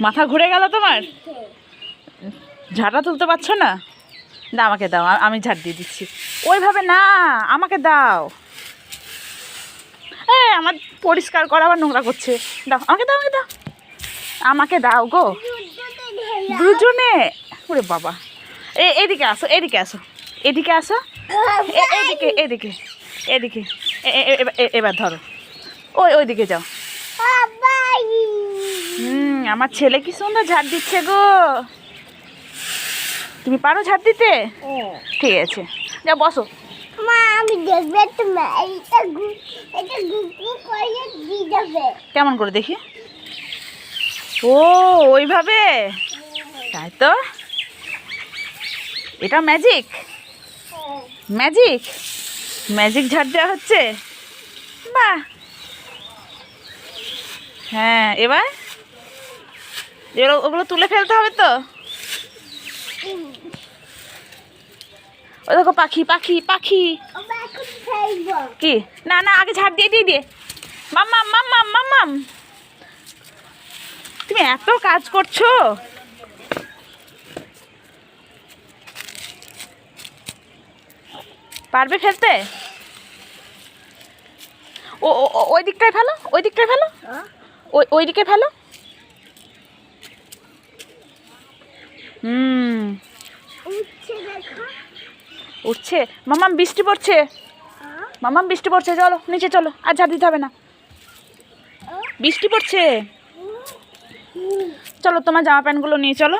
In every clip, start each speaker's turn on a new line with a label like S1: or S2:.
S1: মাথা ঘুরে গেল তোমার? ঝাঁটা তুলতে পারছ না? দা আমাকে দাও আমি ঝাড় দিয়ে দিচ্ছি। ওইভাবে না, আমাকে দাও। এ, আমার পরিষ্কার করা আবার নোংরা করছে। দাও, আমাকে দাও আমাকে দাও। আমাকে দাও গো। দুজনে। ওরে বাবা। এ, এদিকে আসো এদিকে আসো। এদিকে আসো। এদিকে এদিকে এদিকে। এবার- ধরো। ওই, ওইদিকে যাও। আমার ছেলে কি সুন্দর ঝাড় দিচ্ছে গো। তুমি পারো ঝাড় দিতে? ঠিক আছে। যা বসো। কেমন করে দেখি? ও ওইভাবে? তাই তো? এটা ম্যাজিক ম্যাজিক ম্যাজিক ঝাড় দেওয়া হচ্ছে? বাহ! হ্যাঁ এবার? ওগুলো তুলে ফেলতে হবে তো? ও দেখো পাখি পাখি পাখি। কি? না না আগে ঝাড় দিয়ে দিয়ে দিয়ে। মাম্মাম মাম্মাম মাম্মাম তুমি এত কাজ করছ। পারবে ফেলতে? ও ওই দিকটায় ফেলো ওই দিকটায় ফেলো। ওই ওই দিকে ফেলো। হুম।
S2: উঠছে
S1: মামাম বৃষ্টি পড়ছে? মামাম বৃষ্টি পড়ছে চলো নিচে চলো আর ঝাড় দিতে হবে না। বৃষ্টি পড়ছে? চলো তোমার জামা প্যান্টগুলো নিয়ে চলো।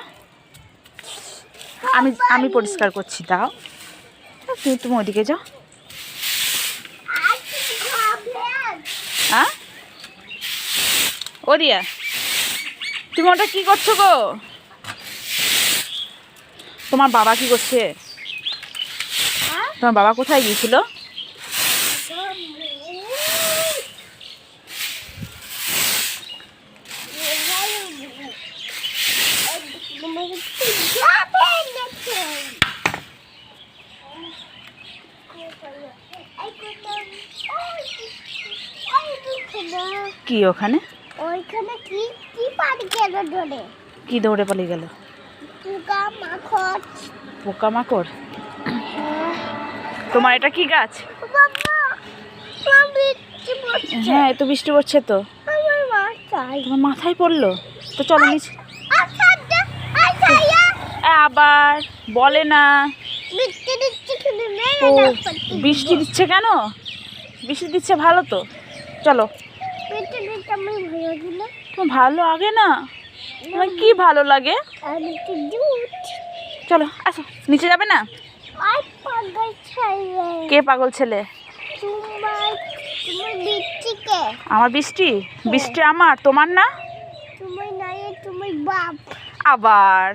S1: আমি আমি পরিষ্কার করছি দাও। তুমি তুমি ওদিকে যাও। হ্যাঁ ও রিয়া তুমি ওটা কি করছ গো? তোমার বাবা কি করছে? তোমার বাবা কোথায় গিয়েছিল? কি ওখানে?
S2: ওইখানে কি কি পানি কেন ধরে?
S1: কি দৌড়ে পালিয়ে গেল?
S2: পোকা মাখন
S1: পোকামাকড় তোমার এটা কি গাছ? হ্যাঁ এত বৃষ্টি পড়ছে তো। তোমার মাথায় পড়ল? তো চলো নিচে আবার বলে না।
S2: বৃষ্টি দিচ্ছি
S1: কেন? বৃষ্টি দিচ্ছে ভালো তো। চলো। ভালো আগে না? তোমার কি ভালো লাগে? চলো আসো নিচে যাবে না? কে পাগল ছেলে? আমার বৃষ্টি? বৃষ্টি আমার তোমার না? আবার।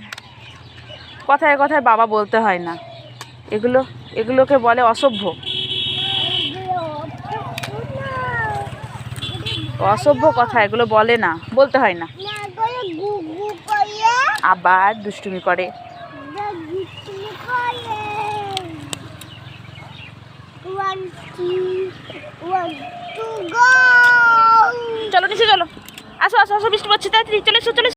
S1: কথায় কথায় বাবা বলতে হয় না। এগুলো এগুলোকে বলে অসভ্য। অসভ্য কথা এগুলো বলে না বলতে হয় না। আবার দুষ্টুমি করে। চলো নিচে চলো। আসো আসো আসো বৃষ্টি পড়ছে তাড়াতাড়ি চলে এসো চলে।